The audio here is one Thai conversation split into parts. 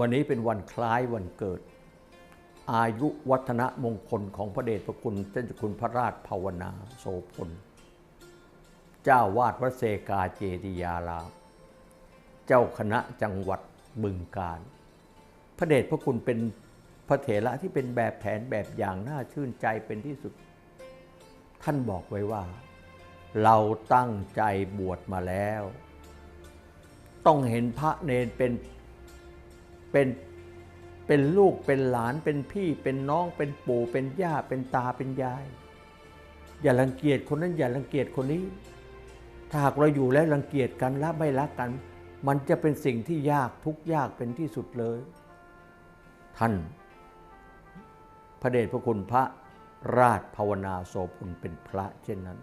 วันนี้เป็นวันคล้ายวันเกิด อายุวัฒนมงคลของพระเดชพระคุณเจ้าจคุณพระราชภาวนาโสพล เจ้าวาดวัดเซกาเจดียารามเจ้าคณะจังหวัดบึงกาฬพระเดชพระคุณเป็นพระเถระที่เป็นแบบแผนแบบอย่างน่าชื่นใจเป็นที่สุด ท่านบอกไว้ว่า เราตั้งใจบวชมาแล้ว ต้องเห็นพระเนนเป็น เป็นเป็นลูกเป็นหลานเป็นพี่เป็นน้องเป็นปู่เป็นย่าเป็นตาเป็นยาย อย่ารังเกียจคนนั้นอย่ารังเกียจคนนี้ ถ้าหากเราอยู่แล้วรังเกียจกันและไม่รักกัน มันจะเป็นสิ่งที่ยากทุกยากเป็นที่สุดเลย ท่าน พระเดชพระคุณพระราชภาวนาโสพลเป็นพระเช่นนั้น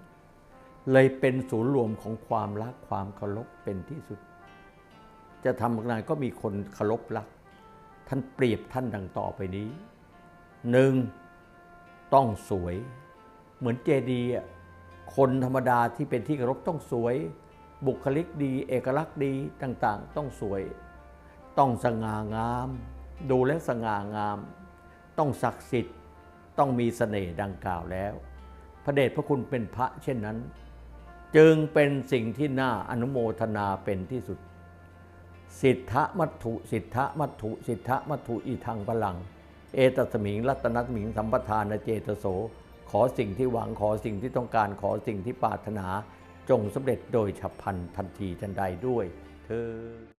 เลยเป็นศูนย์รวมของความรักความเคารพเป็นที่สุด จะทำงานก็มีคนเคารพรัก ท่านเปรียบท่านดังต่อไปนี้หนึ่งต้องสวย เหมือนเจดีย์คนธรรมดาที่เป็นที่เคารพต้องสวย บุคลิกดี เอกลักษณ์ดีต่างๆ ต้องสวย ต้องสง่างาม ดูแลสง่างาม ต้องศักดิ์สิทธิ์ต้องมีเสน่ห์ดังกล่าวแล้ว พระเดชพระคุณเป็นพระเช่นนั้น จึงเป็นสิ่งที่น่าอนุโมทนาเป็นที่สุด สิทธมัตถุสิทธมัตถุสิทธมัตถุอีทางพลัง เอตสมิงรัตนัสมิงสัมปทานเจตโส ขอสิ่งที่หวังขอสิ่งที่ต้องการขอสิ่งที่ปรารถนา จงสำเร็จโดยฉับพลันทันทีทันใดด้วยเธอ